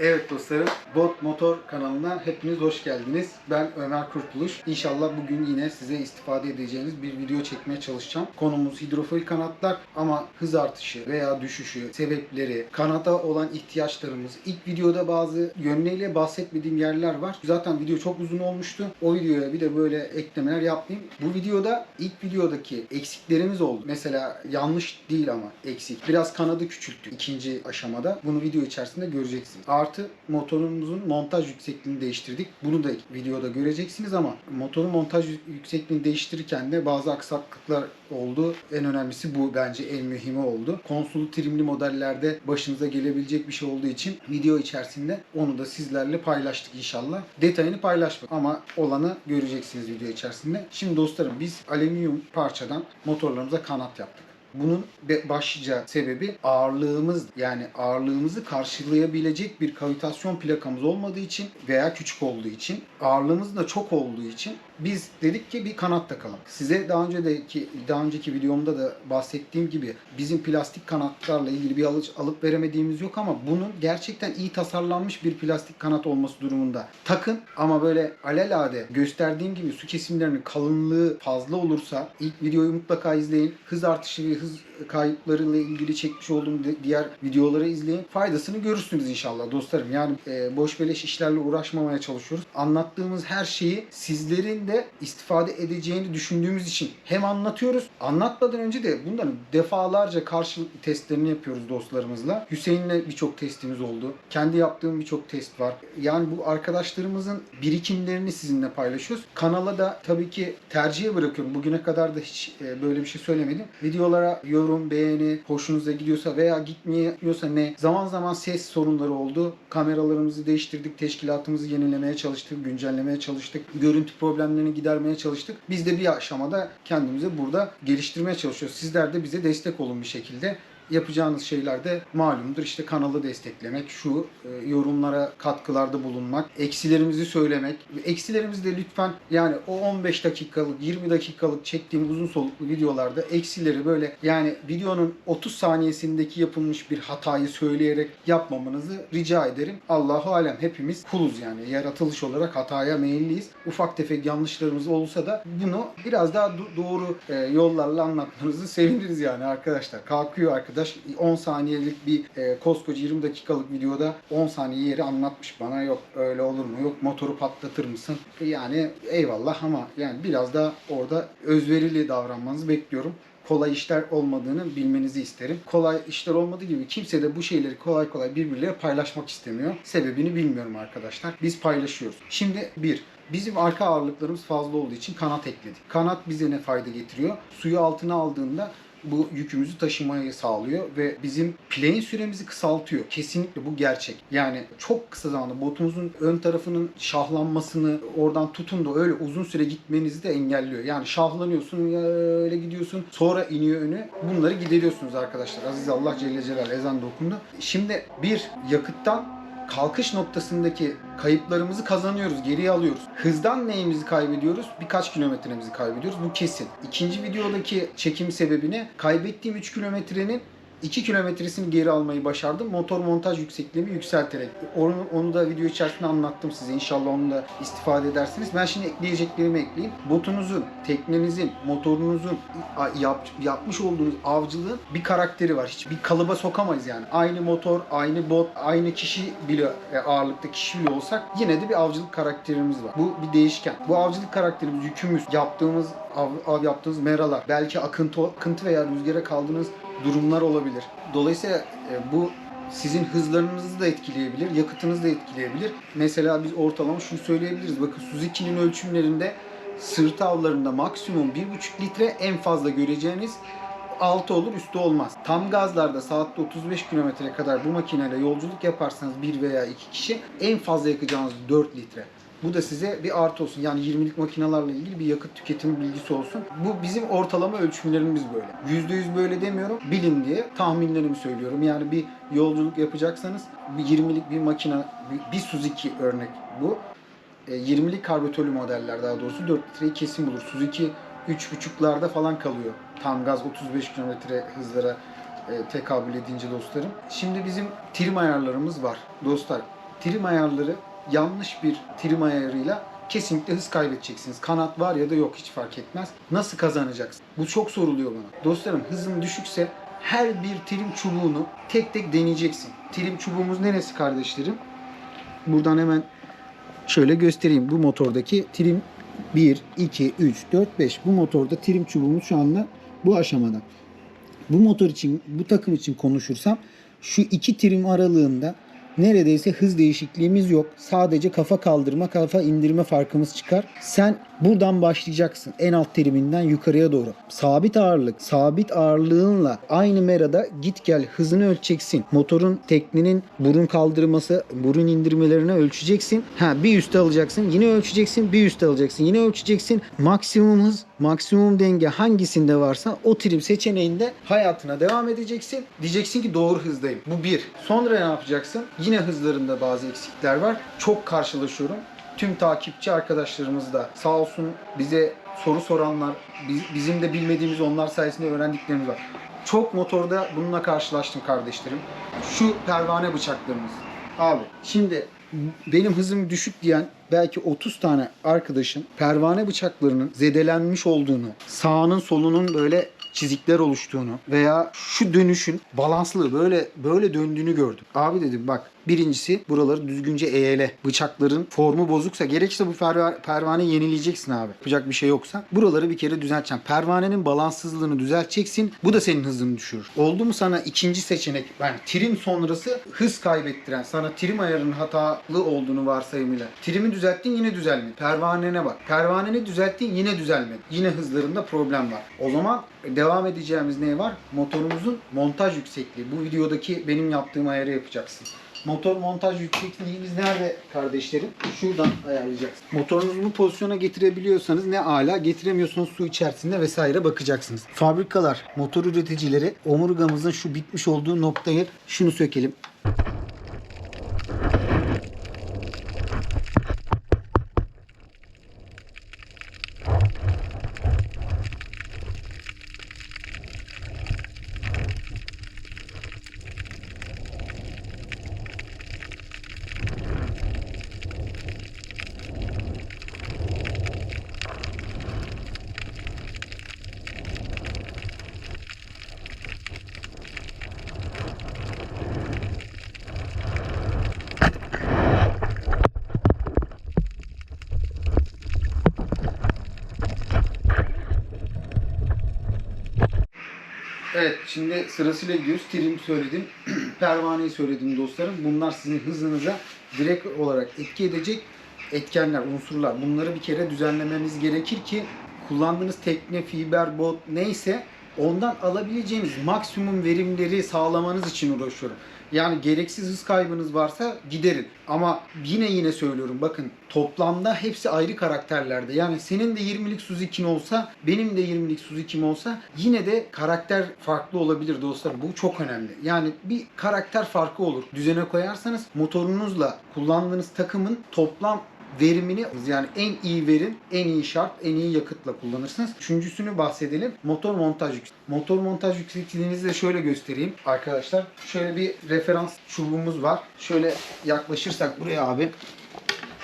Evet dostlarım, Bot Motor kanalına hepiniz hoş geldiniz. Ben Ömer Kurtuluş. İnşallah bugün yine size istifade edeceğiniz bir video çekmeye çalışacağım. Konumuz hidrofoil kanatlar ama hız artışı veya düşüşü, sebepleri, kanata olan ihtiyaçlarımız. İlk videoda bazı yönleriyle bahsetmediğim yerler var. Zaten video çok uzun olmuştu. O videoya bir de böyle eklemeler yapmayayım. Bu videoda ilk videodaki eksiklerimiz oldu. Mesela yanlış değil ama eksik. Biraz kanadı küçülttük ikinci aşamada. Bunu video içerisinde göreceksiniz. Artı motorumuzun montaj yüksekliğini değiştirdik. Bunu da videoda göreceksiniz ama motorun montaj yüksekliğini değiştirirken de bazı aksaklıklar oldu. En önemlisi bu bence en mühimi oldu. Konsolu trimli modellerde başınıza gelebilecek bir şey olduğu için video içerisinde onu da sizlerle paylaştık inşallah. Detayını paylaşmadık ama olanı göreceksiniz video içerisinde. Şimdi dostlarım biz alüminyum parçadan motorlarımıza kanat yaptık. Bunun başlıca sebebi ağırlığımız yani ağırlığımızı karşılayabilecek bir kavitasyon plakamız olmadığı için veya küçük olduğu için ağırlığımız da çok olduğu için biz dedik ki bir kanat takalım. Size daha önceki daha önceki videomda da bahsettiğim gibi bizim plastik kanatlarla ilgili bir alıp, alıp veremediğimiz yok ama bunun gerçekten iyi tasarlanmış bir plastik kanat olması durumunda takın ama böyle alelade gösterdiğim gibi su kesimlerinin kalınlığı fazla olursa ilk videoyu mutlaka izleyin. Hız artışı ve hız kayıplarıyla ilgili çekmiş olduğum di- diğer videoları izleyin. Faydasını görürsünüz inşallah dostlarım. Yani e, boş beleş işlerle uğraşmamaya çalışıyoruz. Anlattığımız her şeyi sizlerin de istifade edeceğini düşündüğümüz için hem anlatıyoruz. Anlatmadan önce de bunların defalarca karşılıklı testlerini yapıyoruz dostlarımızla. Hüseyin'le birçok testimiz oldu. Kendi yaptığım birçok test var. Yani bu arkadaşlarımızın birikimlerini sizinle paylaşıyoruz. Kanala da tabii ki tercihe bırakıyorum. Bugüne kadar da hiç e, böyle bir şey söylemedim. Videolara yorum, beğeni, hoşunuza gidiyorsa veya gitmiyorsa ne? Zaman zaman ses sorunları oldu. Kameralarımızı değiştirdik, teşkilatımızı yenilemeye çalıştık, güncellemeye çalıştık. Görüntü problemlerini gidermeye çalıştık. Biz de bir aşamada kendimizi burada geliştirmeye çalışıyoruz. Sizler de bize destek olun bir şekilde yapacağınız şeyler de malumdur. İşte kanalı desteklemek, şu e, yorumlara katkılarda bulunmak, eksilerimizi söylemek. Eksilerimizi de lütfen yani o 15 dakikalık, 20 dakikalık çektiğim uzun soluklu videolarda eksileri böyle yani videonun 30 saniyesindeki yapılmış bir hatayı söyleyerek yapmamanızı rica ederim. Allahu alem hepimiz kuluz yani. Yaratılış olarak hataya meyilliyiz. Ufak tefek yanlışlarımız olsa da bunu biraz daha do- doğru e, yollarla anlatmanızı seviniriz yani arkadaşlar. Kalkıyor arkadaş 10 saniyelik bir e, koskoca 20 dakikalık videoda 10 saniye yeri anlatmış bana. Yok öyle olur mu? Yok motoru patlatır mısın? Yani eyvallah ama yani biraz da orada özverili davranmanızı bekliyorum kolay işler olmadığını bilmenizi isterim. Kolay işler olmadığı gibi kimse de bu şeyleri kolay kolay birbirleriyle paylaşmak istemiyor. Sebebini bilmiyorum arkadaşlar. Biz paylaşıyoruz. Şimdi bir, Bizim arka ağırlıklarımız fazla olduğu için kanat ekledik. Kanat bize ne fayda getiriyor? Suyu altına aldığında bu yükümüzü taşımayı sağlıyor ve bizim play'in süremizi kısaltıyor. Kesinlikle bu gerçek. Yani çok kısa zamanda botumuzun ön tarafının şahlanmasını oradan tutun da öyle uzun süre gitmenizi de engelliyor. Yani şahlanıyorsun öyle gidiyorsun sonra iniyor önü. Bunları gideriyorsunuz arkadaşlar. Aziz Allah Celle Celal ezan da okundu. Şimdi bir yakıttan kalkış noktasındaki kayıplarımızı kazanıyoruz, geriye alıyoruz. Hızdan neyimizi kaybediyoruz? Birkaç kilometremizi kaybediyoruz. Bu kesin. İkinci videodaki çekim sebebini kaybettiğim 3 kilometrenin 2 kilometresini geri almayı başardım. Motor montaj yüksekliğimi yükselterek. Onu, onu da video içerisinde anlattım size. İnşallah onu da istifade edersiniz. Ben şimdi ekleyeceklerimi ekleyeyim. Botunuzun, teknenizin, motorunuzun yap- yapmış olduğunuz avcılığın bir karakteri var. Hiç bir kalıba sokamayız yani. Aynı motor, aynı bot, aynı kişi bile e, ağırlıkta kişi bile olsak yine de bir avcılık karakterimiz var. Bu bir değişken. Bu avcılık karakterimiz, yükümüz, yaptığımız av, av yaptığınız meralar, belki akıntı, akıntı veya rüzgara kaldığınız durumlar olabilir. Dolayısıyla e, bu sizin hızlarınızı da etkileyebilir, yakıtınızı da etkileyebilir. Mesela biz ortalama şunu söyleyebiliriz. Bakın Suzuki'nin ölçümlerinde sırt avlarında maksimum 1,5 litre en fazla göreceğiniz 6 olur üstü olmaz. Tam gazlarda saatte 35 kilometre kadar bu makineyle yolculuk yaparsanız bir veya iki kişi en fazla yakacağınız 4 litre. Bu da size bir artı olsun. Yani 20'lik makinelerle ilgili bir yakıt tüketimi bilgisi olsun. Bu bizim ortalama ölçümlerimiz böyle. %100 böyle demiyorum. Bilin diye tahminlerimi söylüyorum. Yani bir yolculuk yapacaksanız bir 20'lik bir makine, bir, Suzuki örnek bu. E, 20'lik karbüratörlü modeller daha doğrusu 4 litreyi kesin bulur. Suzuki 3.5'larda falan kalıyor. Tam gaz 35 km hızlara e, tekabül edince dostlarım. Şimdi bizim trim ayarlarımız var dostlar. trim ayarları yanlış bir trim ayarıyla kesinlikle hız kaybedeceksiniz. Kanat var ya da yok hiç fark etmez. Nasıl kazanacaksın? Bu çok soruluyor bana. Dostlarım hızın düşükse her bir trim çubuğunu tek tek deneyeceksin. Trim çubuğumuz neresi kardeşlerim? Buradan hemen şöyle göstereyim. Bu motordaki trim 1, 2, 3, 4, 5. Bu motorda trim çubuğumuz şu anda bu aşamada. Bu motor için, bu takım için konuşursam şu iki trim aralığında neredeyse hız değişikliğimiz yok. Sadece kafa kaldırma, kafa indirme farkımız çıkar. Sen buradan başlayacaksın. En alt teriminden yukarıya doğru. Sabit ağırlık, sabit ağırlığınla aynı merada git gel hızını ölçeceksin. Motorun teknenin burun kaldırması, burun indirmelerini ölçeceksin. Ha bir üste alacaksın. Yine ölçeceksin. Bir üste alacaksın. Yine ölçeceksin. Maksimum hız, maksimum denge hangisinde varsa o trim seçeneğinde hayatına devam edeceksin. Diyeceksin ki doğru hızdayım. Bu bir. Sonra ne yapacaksın? Yine hızlarında bazı eksikler var. Çok karşılaşıyorum. Tüm takipçi arkadaşlarımız da sağ olsun bize soru soranlar, biz- bizim de bilmediğimiz onlar sayesinde öğrendiklerimiz var. Çok motorda bununla karşılaştım kardeşlerim. Şu pervane bıçaklarımız. Abi şimdi benim hızım düşük diyen belki 30 tane arkadaşın pervane bıçaklarının zedelenmiş olduğunu, sağının solunun böyle çizikler oluştuğunu veya şu dönüşün balanslı böyle böyle döndüğünü gördüm. Abi dedim bak birincisi buraları düzgünce eğele. Bıçakların formu bozuksa gerekirse bu perva- pervane yenileyeceksin abi. Yapacak bir şey yoksa buraları bir kere düzelteceksin. Pervanenin balanssızlığını düzelteceksin. Bu da senin hızını düşürür. Oldu mu sana ikinci seçenek yani trim sonrası hız kaybettiren sana trim ayarının hatalı olduğunu varsayımıyla. Trimi düzelttin yine düzelmedi. Pervanene bak. Pervaneni düzelttin yine düzelmedi. Yine hızlarında problem var. O zaman devam edeceğimiz ne var? Motorumuzun montaj yüksekliği. Bu videodaki benim yaptığım ayarı yapacaksın. Motor montaj yüksekliğimiz nerede kardeşlerim? Şuradan ayarlayacaksınız. Motorunuzu bu pozisyona getirebiliyorsanız ne ala, getiremiyorsanız su içerisinde vesaire bakacaksınız. Fabrikalar, motor üreticileri omurgamızın şu bitmiş olduğu noktayı şunu sökelim. Evet şimdi sırasıyla gidiyoruz. Trim söyledim. Pervaneyi söyledim dostlarım. Bunlar sizin hızınıza direkt olarak etki edecek etkenler, unsurlar. Bunları bir kere düzenlemeniz gerekir ki kullandığınız tekne, fiber, bot neyse ondan alabileceğiniz maksimum verimleri sağlamanız için uğraşıyorum. Yani gereksiz hız kaybınız varsa giderin. Ama yine yine söylüyorum bakın toplamda hepsi ayrı karakterlerde. Yani senin de 20'lik Suzuki'nin olsa benim de 20'lik Suzuki'm olsa yine de karakter farklı olabilir dostlar. Bu çok önemli. Yani bir karakter farkı olur. Düzene koyarsanız motorunuzla kullandığınız takımın toplam verimini yani en iyi verim, en iyi şart, en iyi yakıtla kullanırsınız. Üçüncüsünü bahsedelim. Motor montaj yüksekliği. Motor montaj yüksekliğinizi de şöyle göstereyim arkadaşlar. Şöyle bir referans çubuğumuz var. Şöyle yaklaşırsak buraya abi.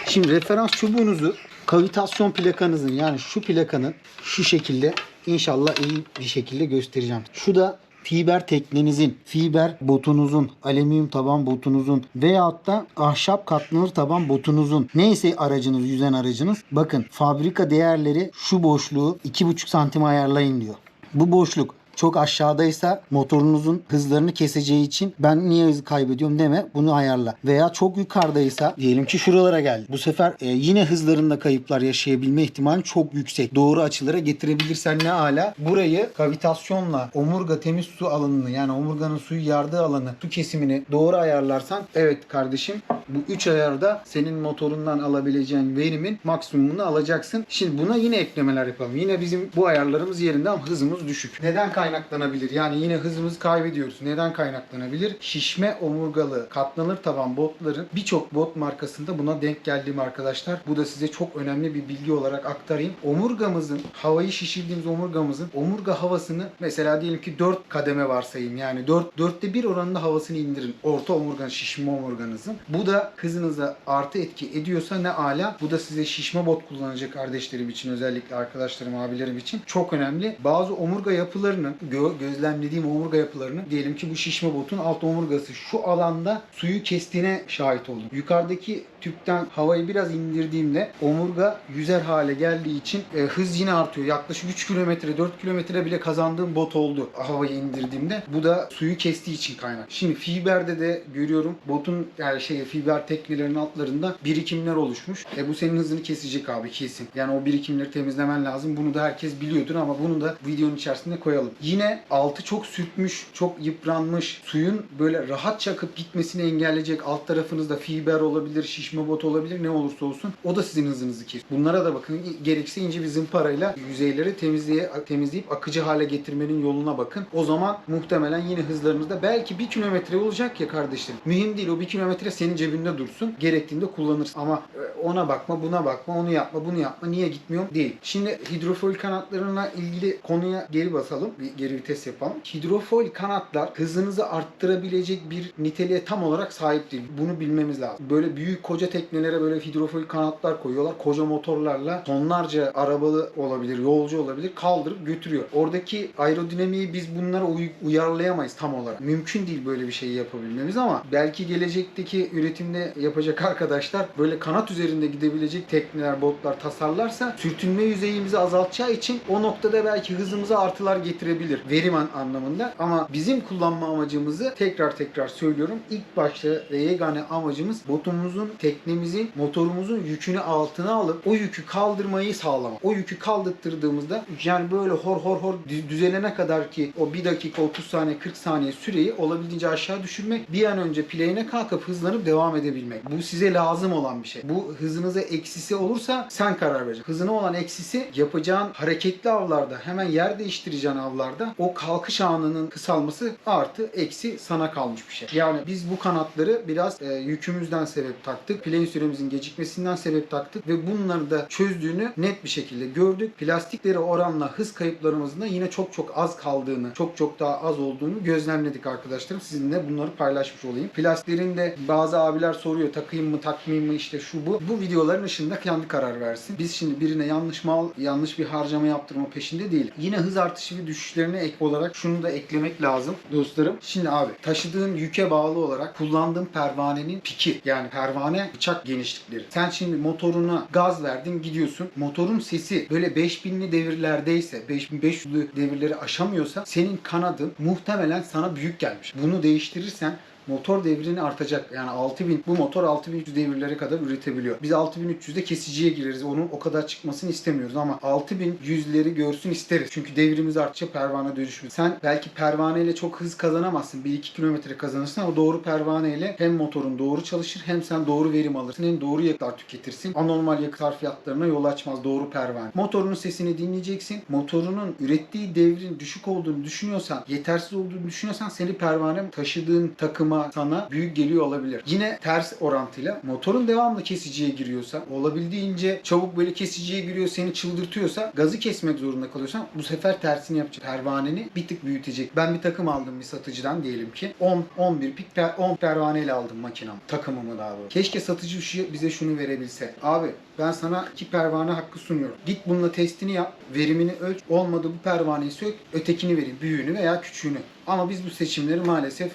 Şimdi referans çubuğunuzu kavitasyon plakanızın yani şu plakanın şu şekilde inşallah iyi bir şekilde göstereceğim. Şu da fiber teknenizin, fiber botunuzun, alüminyum taban botunuzun veyahut da ahşap katlanır taban botunuzun neyse aracınız, yüzen aracınız bakın fabrika değerleri şu boşluğu 2,5 santim ayarlayın diyor. Bu boşluk çok aşağıdaysa motorunuzun hızlarını keseceği için ben niye hız kaybediyorum deme bunu ayarla. Veya çok yukarıdaysa diyelim ki şuralara geldi. Bu sefer e, yine hızlarında kayıplar yaşayabilme ihtimali çok yüksek. Doğru açılara getirebilirsen ne ala. Burayı kavitasyonla omurga temiz su alanını yani omurganın suyu yardığı alanı su kesimini doğru ayarlarsan evet kardeşim bu 3 ayarda senin motorundan alabileceğin verimin maksimumunu alacaksın. Şimdi buna yine eklemeler yapalım. Yine bizim bu ayarlarımız yerinde ama hızımız düşük. Neden kaynaklanabilir? Yani yine hızımızı kaybediyoruz. Neden kaynaklanabilir? Şişme omurgalı katlanır taban botların birçok bot markasında buna denk geldiğim arkadaşlar. Bu da size çok önemli bir bilgi olarak aktarayım. Omurgamızın, havayı şişirdiğimiz omurgamızın omurga havasını mesela diyelim ki 4 kademe varsayayım. Yani 4 dörtte bir oranında havasını indirin. Orta omurganın, şişme omurganızın. Bu da hızınıza artı etki ediyorsa ne ala. Bu da size şişme bot kullanacak kardeşlerim için özellikle arkadaşlarım, abilerim için çok önemli. Bazı omurga gö- gözlemlediğim omurga yapılarını diyelim ki bu şişme botun alt omurgası şu alanda suyu kestiğine şahit oldum. Yukarıdaki tüpten havayı biraz indirdiğimde omurga yüzer hale geldiği için e, hız yine artıyor. Yaklaşık 3 kilometre 4 kilometre bile kazandığım bot oldu havayı indirdiğimde. Bu da suyu kestiği için kaynak. Şimdi fiberde de görüyorum botun yani şey fiber teknelerinin altlarında birikimler oluşmuş. E bu senin hızını kesecek abi kesin. Yani o birikimleri temizlemen lazım. Bunu da herkes biliyordur ama bunu da videonun içerisinde koyalım. Yine altı çok sürtmüş, çok yıpranmış, suyun böyle rahat çakıp gitmesini engelleyecek alt tarafınızda fiber olabilir, şişme bot olabilir ne olursa olsun. O da sizin hızınızı kes. Bunlara da bakın. Gerekse ince bir zımparayla yüzeyleri temizleye, temizleyip akıcı hale getirmenin yoluna bakın. O zaman muhtemelen yine hızlarınızda belki bir kilometre olacak ya kardeşlerim. Mühim değil o bir kilometre senin cebinde dursun. Gerektiğinde kullanırsın. Ama e, ona bakma, buna bakma, onu yapma, bunu yapma. Niye gitmiyorum? Değil. Şimdi hidrofoil kanatlarına ilgili konuya geri basalım. Bir geri vites yapalım. Hidrofoil kanatlar hızınızı arttırabilecek bir niteliğe tam olarak sahip değil. Bunu bilmemiz lazım. Böyle büyük koca teknelere böyle hidrofoil kanatlar koyuyorlar. Koca motorlarla tonlarca arabalı olabilir, yolcu olabilir kaldırıp götürüyor. Oradaki aerodinamiği biz bunlara uy- uyarlayamayız tam olarak. Mümkün değil böyle bir şeyi yapabilmemiz ama belki gelecekteki üretimde yapacak arkadaşlar böyle kanat üzerinde gidebilecek tekneler, botlar tasarlarsa sürtünme yüzeyimizi azaltacağı için o noktada belki hızımıza artılar getirebilir. Verim an- anlamında. Ama bizim kullanma amacımızı tekrar tekrar söylüyorum. İlk başta yegane amacımız botumuzun, teknemizin, motorumuzun yükünü altına alıp o yükü kaldırmayı sağlamak. O yükü kaldırttırdığımızda yani böyle hor hor hor dü- düzelene kadar ki o 1 dakika 30 saniye 40 saniye süreyi olabildiğince aşağı düşürmek bir an önce play'ine kalkıp hızlanıp devam edebilmek. Bu size lazım olan bir şey. Bu hızınıza eksisi olursa sen karar vereceksin. Hızına olan eksisi yapacağın hareketli avlarda hemen yer değiştireceğin avlarda o kalkış anının kısalması artı eksi sana kalmış bir şey. Yani biz bu kanatları biraz e, yükümüzden sebep taktık. Play süremizin gecikmesinden sebep taktık ve bunları da çözdüğünü net bir şekilde gördük. Plastikleri oranla hız kayıplarımızın da yine çok çok az kaldığını, çok çok daha az olduğunu gözlemledik arkadaşlarım. Sizinle bunları paylaşmış olayım. Plastiklerin de bazı abiler soruyor takayım mı takmayayım mı işte şu bu. Bu videoların ışığında kendi karar versin. Biz şimdi birine yanlış mal, yanlış bir harcama yaptırma peşinde değil. Yine hız artışı ve düşüşlerine ek olarak şunu da eklemek lazım dostlarım. Şimdi abi taşıdığın yüke bağlı olarak kullandığın pervanenin piki yani pervane bıçak genişlikleri. Sen şimdi motoruna gaz verdin gidiyorsun. Motorun sesi böyle 5000'li devirlerdeyse 5500'lü devirleri aşamıyorsa senin kanadın muhtemelen sana büyük gelmiş. Bunu değiştirirsen motor devrini artacak. Yani 6000 bu motor 6300 devirlere kadar üretebiliyor. Biz 6300'de kesiciye gireriz. Onun o kadar çıkmasını istemiyoruz ama 6100'leri görsün isteriz. Çünkü devrimiz artacak pervane dönüşümü. Sen belki pervaneyle çok hız kazanamazsın. 1-2 kilometre kazanırsın ama doğru pervaneyle hem motorun doğru çalışır hem sen doğru verim alırsın hem doğru yakıtlar tüketirsin. Anormal yakıt harfiyatlarına yol açmaz doğru pervane. Motorunun sesini dinleyeceksin. Motorunun ürettiği devrin düşük olduğunu düşünüyorsan, yetersiz olduğunu düşünüyorsan seni pervane taşıdığın takıma sana büyük geliyor olabilir. Yine ters orantıyla motorun devamlı kesiciye giriyorsa, olabildiğince çabuk böyle kesiciye giriyor seni çıldırtıyorsa, gazı kesmek zorunda kalıyorsan bu sefer tersini yapacak. Pervaneni bir tık büyütecek. Ben bir takım aldım bir satıcıdan diyelim ki 10 11 pik per, 10 pervaneyle aldım makinamı. Takımımı daha doğrusu. Keşke satıcı şu, bize şunu verebilse. Abi ben sana iki pervane hakkı sunuyorum. Git bununla testini yap, verimini ölç. Olmadı bu pervaneyi sök, ötekini vereyim. Büyüğünü veya küçüğünü. Ama biz bu seçimleri maalesef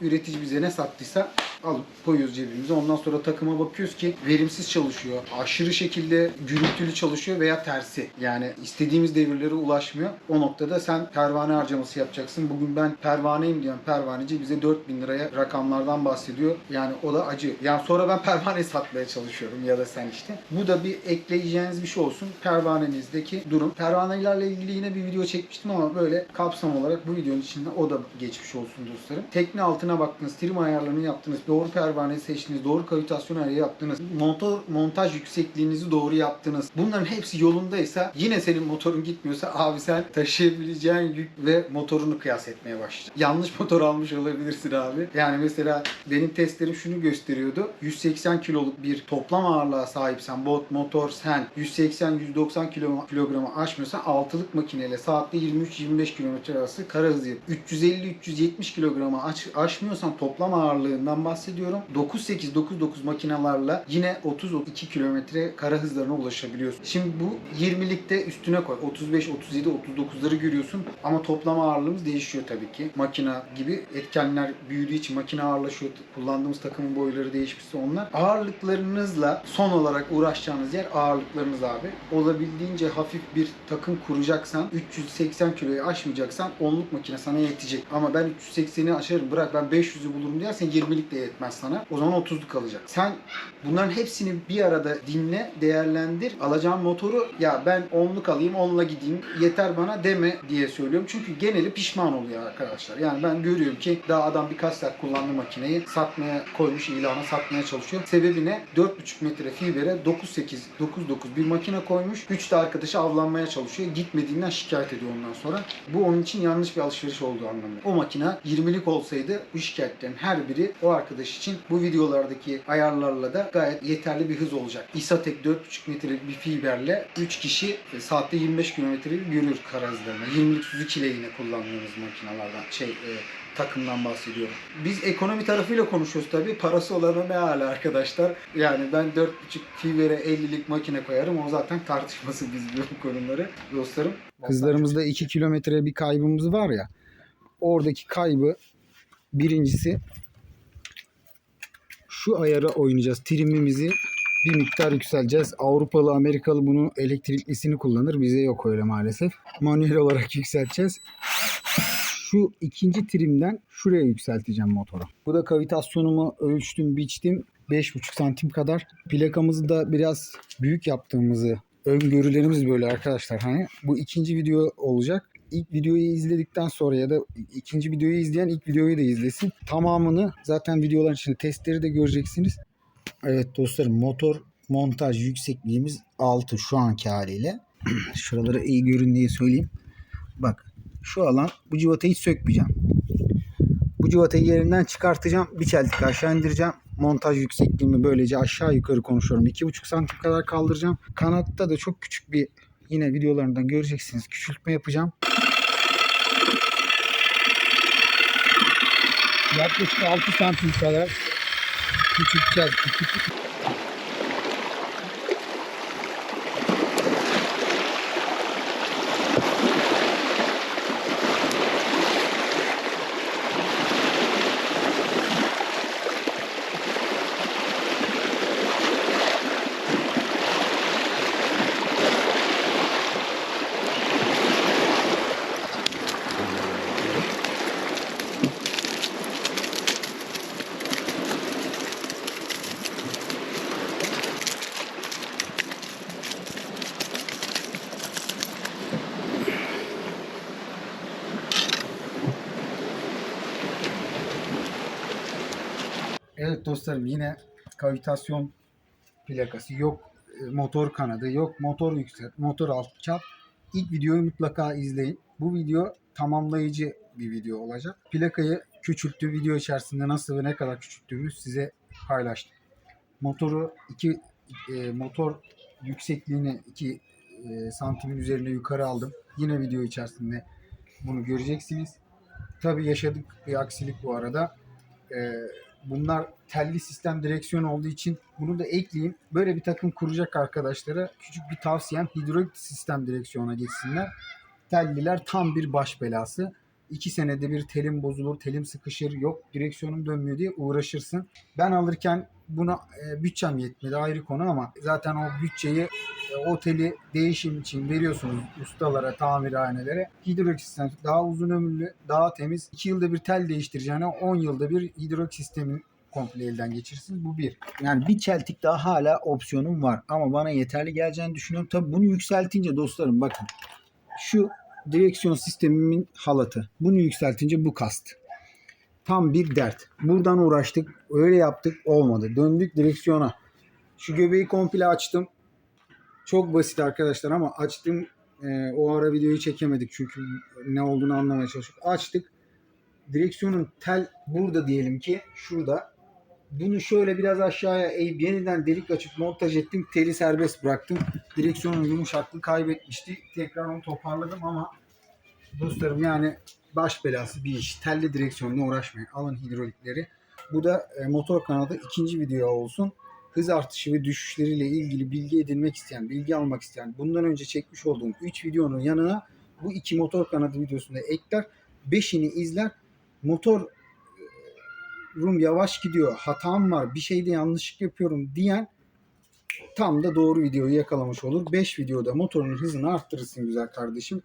üretici bize ne sattıysa alıp koyuyoruz cebimize. Ondan sonra takıma bakıyoruz ki verimsiz çalışıyor. Aşırı şekilde gürültülü çalışıyor veya tersi. Yani istediğimiz devirlere ulaşmıyor. O noktada sen pervane harcaması yapacaksın. Bugün ben pervaneyim diyorum. Pervaneci bize 4000 liraya rakamlardan bahsediyor. Yani o da acı. Yani sonra ben pervane satmaya çalışıyorum ya da sen işte. Bu da bir ekleyeceğiniz bir şey olsun. Pervanenizdeki durum. Pervanelerle ilgili yine bir video çekmiştim ama böyle kapsam olarak bu videonun içinde o da geçmiş olsun dostlarım. Tekne altına gidişatına baktınız, trim ayarlarını yaptınız, doğru pervaneyi seçtiniz, doğru kavitasyon ayarı yaptınız, motor montaj yüksekliğinizi doğru yaptınız. Bunların hepsi yolundaysa yine senin motorun gitmiyorsa abi sen taşıyabileceğin yük ve motorunu kıyas etmeye başlayacaksın. Yanlış motor almış olabilirsin abi. Yani mesela benim testlerim şunu gösteriyordu. 180 kiloluk bir toplam ağırlığa sahipsen bot, motor, sen 180-190 kilo, kilogramı aşmıyorsan altılık makineyle saatte 23-25 kilometre arası kara hızı yap. 350-370 kilogramı aş, aşmıyorsan toplam ağırlığından bahsediyorum. 9.8-9.9 makinalarla yine 30-32 kilometre kara hızlarına ulaşabiliyorsun. Şimdi bu 20'likte üstüne koy. 35, 37, 39'ları görüyorsun ama toplam ağırlığımız değişiyor tabii ki. Makina gibi etkenler büyüdüğü için makine ağırlaşıyor. Kullandığımız takımın boyları değişmişse onlar. Ağırlıklarınızla son olarak uğraşacağınız yer ağırlıklarınız abi. Olabildiğince hafif bir takım kuracaksan 380 kiloyu aşmayacaksan onluk makine sana yetecek. Ama ben 380'i aşarım bırak ben 500'ü bulurum dersen 20'lik de yetmez sana. O zaman 30'luk kalacak. Sen bunların hepsini bir arada dinle, değerlendir. Alacağın motoru ya ben onluk alayım, onunla gideyim yeter bana deme diye söylüyorum. Çünkü geneli pişman oluyor arkadaşlar. Yani ben görüyorum ki daha adam birkaç saat kullandı makineyi satmaya koymuş ilana satmaya çalışıyor. Sebebi ne? 4,5 metre fibere 9.8 9.9 bir makine koymuş. 3 de arkadaşı avlanmaya çalışıyor. Gitmediğinden şikayet ediyor ondan sonra. Bu onun için yanlış bir alışveriş olduğu anlamında. O makine 20'lik olsaydı bu şikayetlerin her biri o arkadaş için bu videolardaki ayarlarla da gayet yeterli bir hız olacak. İsatek 4,5 metrelik bir fiberle 3 kişi e, saatte 25 kilometreyi görür kara hızlarına. 20'lik Suzuki ile yine kullandığımız makinalardan şey e, takımdan bahsediyorum. Biz ekonomi tarafıyla konuşuyoruz tabii. Parası olana ne hala arkadaşlar. Yani ben 4,5 fibere 50'lik makine koyarım. O zaten tartışması biz bu konuları dostlarım. Kızlarımızda 2 kilometre bir kaybımız var ya. Oradaki kaybı birincisi şu ayara oynayacağız. Trimimizi bir miktar yükseleceğiz. Avrupalı, Amerikalı bunu elektriklisini kullanır. Bize yok öyle maalesef. Manuel olarak yükselteceğiz. Şu ikinci trimden şuraya yükselteceğim motoru. Bu da kavitasyonumu ölçtüm, biçtim. 5,5 santim kadar. Plakamızı da biraz büyük yaptığımızı öngörülerimiz böyle arkadaşlar. Hani bu ikinci video olacak. İlk videoyu izledikten sonra ya da ikinci videoyu izleyen ilk videoyu da izlesin. Tamamını zaten videoların içinde testleri de göreceksiniz. Evet dostlarım motor montaj yüksekliğimiz 6 şu anki haliyle. Şuraları iyi görün diye söyleyeyim. Bak şu alan bu civatayı hiç sökmeyeceğim. Bu civatayı yerinden çıkartacağım. Bir çeltik aşağı indireceğim. Montaj yüksekliğimi böylece aşağı yukarı konuşuyorum. 2,5 santim kadar kaldıracağım. Kanatta da çok küçük bir yine videolarından göreceksiniz. Küçültme yapacağım. Yaklaşık 6 santim kadar küçülteceğiz. Küçük- Evet dostlarım yine kavitasyon plakası yok e, motor kanadı yok motor yükselt motor alt çap İlk videoyu mutlaka izleyin. Bu video tamamlayıcı bir video olacak. Plakayı küçülttü video içerisinde nasıl ve ne kadar küçülttüğümü size paylaştım. Motoru iki e, motor yüksekliğini 2 e, santimin üzerine yukarı aldım. Yine video içerisinde bunu göreceksiniz. Tabii yaşadık bir aksilik bu arada. E, bunlar telli sistem direksiyon olduğu için bunu da ekleyeyim. Böyle bir takım kuracak arkadaşlara küçük bir tavsiyem hidrolik sistem direksiyona geçsinler. Telliler tam bir baş belası. İki senede bir telim bozulur, telim sıkışır, yok direksiyonum dönmüyor diye uğraşırsın. Ben alırken buna e, bütçem yetmedi ayrı konu ama zaten o bütçeyi e, o teli değişim için veriyorsunuz ustalara, tamirhanelere. Hidrolik sistem daha uzun ömürlü, daha temiz. 2 yılda bir tel değiştireceğine 10 yılda bir hidrolik sistemin komple elden geçirirsiniz. Bu bir. Yani bir çeltik daha hala opsiyonum var. Ama bana yeterli geleceğini düşünüyorum. Tabii bunu yükseltince dostlarım bakın. Şu direksiyon sistemimin halatı. Bunu yükseltince bu kast. Tam bir dert. Buradan uğraştık. Öyle yaptık. Olmadı. Döndük direksiyona. Şu göbeği komple açtım. Çok basit arkadaşlar ama açtım. Ee, o ara videoyu çekemedik çünkü ne olduğunu anlamaya çalıştık. Açtık. Direksiyonun tel burada diyelim ki şurada. Bunu şöyle biraz aşağıya eğip yeniden delik açıp montaj ettim. Teli serbest bıraktım. Direksiyonun yumuşaklığı kaybetmişti. Tekrar onu toparladım ama dostlarım yani baş belası bir iş. Telli direksiyonla uğraşmayın. Alın hidrolikleri. Bu da e, motor kanadı ikinci video olsun. Hız artışı ve düşüşleriyle ilgili bilgi edinmek isteyen, bilgi almak isteyen, bundan önce çekmiş olduğum 3 videonun yanına bu iki motor kanadı videosunda ekler. 5'ini izler. Motor e, rum yavaş gidiyor, hatam var, bir şeyde yanlışlık yapıyorum diyen tam da doğru videoyu yakalamış olur. 5 videoda motorun hızını arttırırsın güzel kardeşim.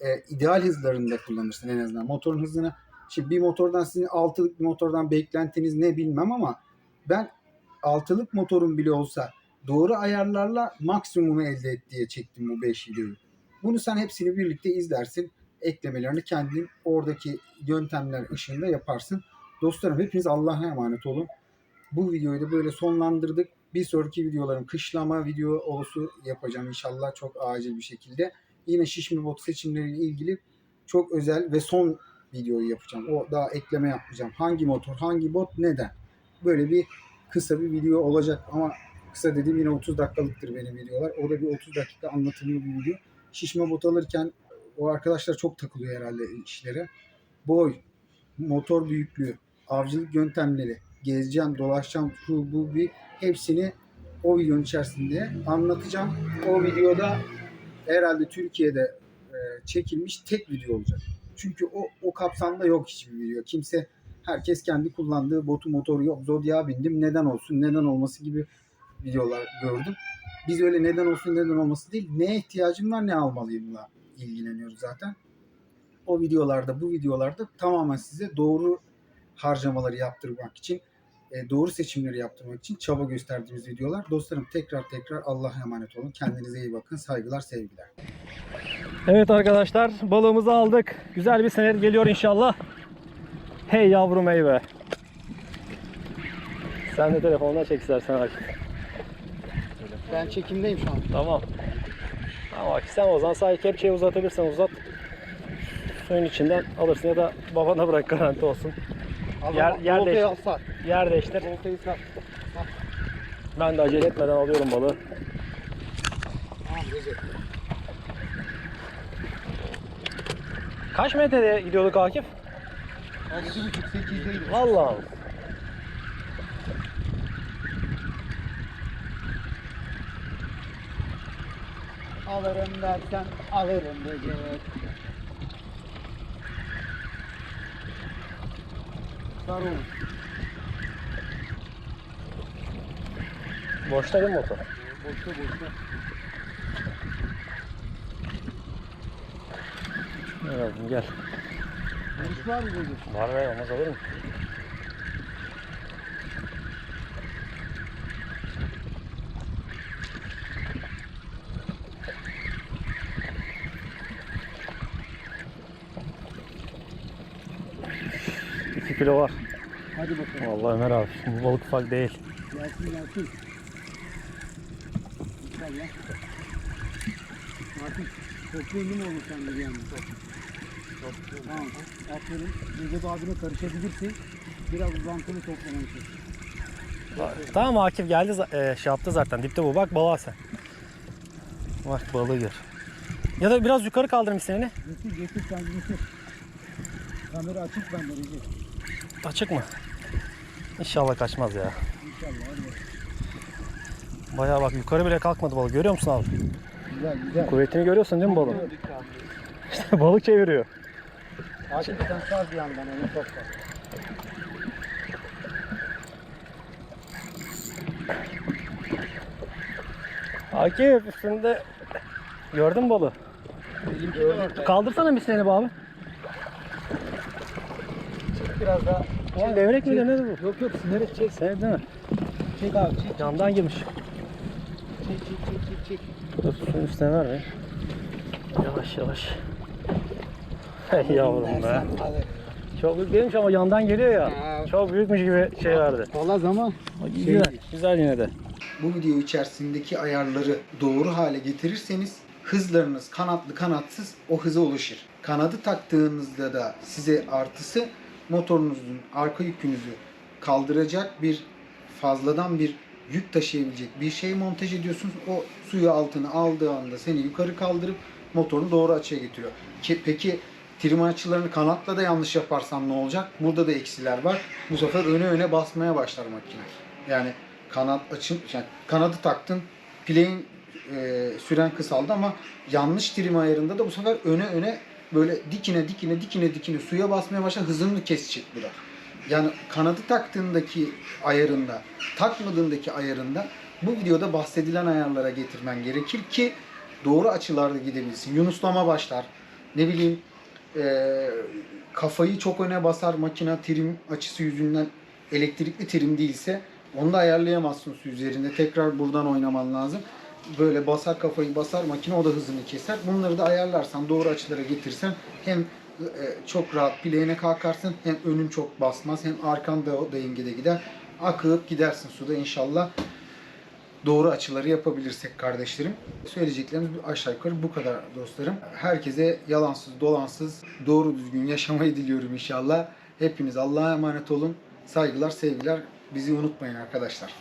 E, ideal hızlarında kullanırsın en azından. Motorun hızını Şimdi bir motordan sizin altılık bir motordan beklentiniz ne bilmem ama ben altılık motorun bile olsa doğru ayarlarla maksimumu elde et diye çektim bu 5 videoyu. Bunu sen hepsini birlikte izlersin. Eklemelerini kendin oradaki yöntemler ışığında yaparsın. Dostlarım hepiniz Allah'a emanet olun. Bu videoyu da böyle sonlandırdık. Bir sonraki videolarım kışlama video olsu yapacağım inşallah çok acil bir şekilde. Yine şişme bot seçimleriyle ilgili çok özel ve son videoyu yapacağım. O daha ekleme yapmayacağım. Hangi motor, hangi bot, neden? Böyle bir kısa bir video olacak ama kısa dediğim yine 30 dakikalıktır benim videolar. O da bir 30 dakika anlatımlı bir video. Şişme bot alırken o arkadaşlar çok takılıyor herhalde işlere. Boy, motor büyüklüğü, avcılık yöntemleri, gezeceğim, dolaşacağım, şu bu bir hepsini o videonun içerisinde anlatacağım. O videoda herhalde Türkiye'de e, çekilmiş tek video olacak. Çünkü o, o kapsamda yok hiçbir video. Kimse herkes kendi kullandığı botu motoru yok. Zodiac'a bindim neden olsun neden olması gibi videolar gördüm. Biz öyle neden olsun neden olması değil neye ihtiyacım var ne almalıyımla ilgileniyoruz zaten. O videolarda bu videolarda tamamen size doğru harcamaları yaptırmak için doğru seçimleri yaptırmak için çaba gösterdiğimiz videolar. Dostlarım tekrar tekrar Allah'a emanet olun. Kendinize iyi bakın. Saygılar, sevgiler. Evet arkadaşlar balığımızı aldık. Güzel bir senet geliyor inşallah. Hey yavrum hey be. Sen de telefonla çek istersen artık. Ben çekimdeyim şu an. Tamam. Bak sen o zaman sadece kepçeyi uzatabilirsen uzat. Suyun içinden alırsın ya da babana bırak garanti olsun. Yer- yer Voltayı değiş- al sar. Yer değiştir. Sar. Ben de acele etmeden alıyorum balığı. Tamam Recep. Kaç metrede gidiyorduk Akif? 6.5 8'deydi. Vallahi. Alırım dersen alırım Recep. Sar oğlum. Boşta değil mi motor? Boşta boşta. Gel oğlum, gel. Barış var mı Recep? Var be olmaz olur mu? İki kilo var. Hadi bakalım. Vallahi Ömer abi bu balık ufak değil. Gelsin gelsin. İnşallah. Artık toplayalım mı olur sen bir anda? Tamam. Aferin. Recep abine karışabilirsin. Biraz uzantılı toplamanı Tamam Akif geldi e, şey yaptı zaten dipte bu bak balığa sen. Bak balığı gör. Ya da biraz yukarı kaldırayım isteğini. Getir getir sen getir. Kamera açık bende Recep. Açık mı? İnşallah kaçmaz ya. İnşallah hadi. Bayağı bak yukarı bile kalkmadı balık görüyor musun abi? Güzel güzel. Kuvvetini görüyorsun değil mi balığın? İşte balık çeviriyor. Hakikaten sar bir yandan onu topla. Akif üstünde gördün mü balığı? Kaldırsana bir seni abi. Biraz daha. Oğlum levrek mi ne bu? Yok yok sinirek çek. Sen değil mi? Çek abi çek. Yandan girmiş. Çek çek çek çek çek. Dur suyun üstüne ver be. Yavaş yavaş. Hey yavrum be. Çok büyük değilmiş ama yandan geliyor ya. Aa. Çok büyükmüş gibi şey verdi. Olmaz ama Güzel, güzel yine de. Bu video içerisindeki ayarları doğru hale getirirseniz hızlarınız kanatlı kanatsız o hıza ulaşır. Kanadı taktığınızda da size artısı motorunuzun arka yükünüzü kaldıracak bir fazladan bir yük taşıyabilecek bir şey montaj ediyorsunuz. O suyu altına aldığı anda seni yukarı kaldırıp motorunu doğru açıya getiriyor. Ki, peki trim açılarını kanatla da yanlış yaparsam ne olacak? Burada da eksiler var. Bu sefer öne öne basmaya başlar makine. Yani kanat açın, yani kanadı taktın, pileğin e, süren kısaldı ama yanlış trim ayarında da bu sefer öne öne böyle dikine dikine dikine dikine suya basmaya başlar hızını kesecek bu da. Yani kanadı taktığındaki ayarında, takmadığındaki ayarında bu videoda bahsedilen ayarlara getirmen gerekir ki doğru açılarda gidebilsin. Yunuslama başlar. Ne bileyim eee, kafayı çok öne basar makina trim açısı yüzünden elektrikli trim değilse onu da ayarlayamazsın su üzerinde. Tekrar buradan oynaman lazım. Böyle basar kafayı basar makine o da hızını keser. Bunları da ayarlarsan doğru açılara getirsen hem e, çok rahat bileğine kalkarsın hem önün çok basmaz hem arkan da o dengede gider. Akıp gidersin suda inşallah doğru açıları yapabilirsek kardeşlerim. Söyleyeceklerimiz aşağı yukarı bu kadar dostlarım. Herkese yalansız dolansız doğru düzgün yaşamayı diliyorum inşallah. Hepiniz Allah'a emanet olun. Saygılar, sevgiler. Bizi unutmayın arkadaşlar.